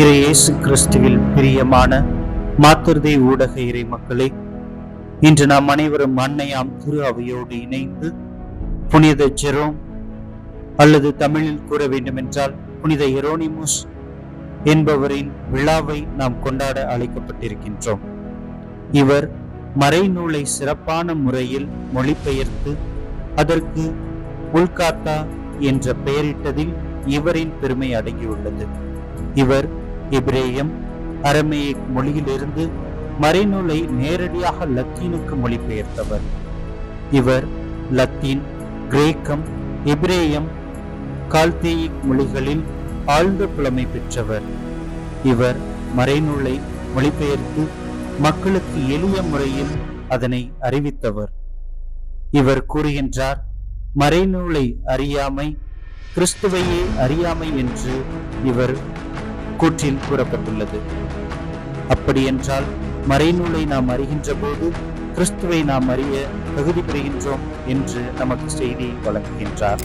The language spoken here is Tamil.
இறை இயேசு கிறிஸ்துவில் பிரியமான மாத்திருதை ஊடக இறை மக்களே இன்று நாம் அனைவரும் அன்னையாம் திரு அவையோடு இணைந்து புனித ஜெரோம் அல்லது தமிழில் கூற வேண்டுமென்றால் புனித எரோனிமுஸ் என்பவரின் விழாவை நாம் கொண்டாட அழைக்கப்பட்டிருக்கின்றோம். இவர் மறைநூலை சிறப்பான முறையில் மொழிபெயர்த்து அதற்கு உல்காத்தா என்ற பெயரிட்டதில் இவரின் பெருமை அடங்கியுள்ளது. இவர் இப்ரேயம் அரமேயிக் மொழியிலிருந்து மறைநூலை நேரடியாக லத்தீனுக்கு மொழிபெயர்த்தவர். இவர் லத்தீன் கிரேக்கம் இப்ரேயம் கால்தேயிக் மொழிகளில் ஆழ்ந்த புலமை பெற்றவர். இவர் மறைநூலை மொழிபெயர்த்து மக்களுக்கு எளிய முறையில் அதனை அறிவித்தவர். இவர் கூறுகின்றார் மறைநூலை அறியாமை கிறிஸ்துவையே அறியாமை என்று இவர் கூற்றில் கூறப்பட்டுள்ளது. அப்படியென்றால் மறைநூலை நாம் அறிகின்ற போது கிறிஸ்துவை நாம் அறிய தகுதி பெறுகின்றோம் என்று நமக்கு செய்தி வழங்குகின்றார்.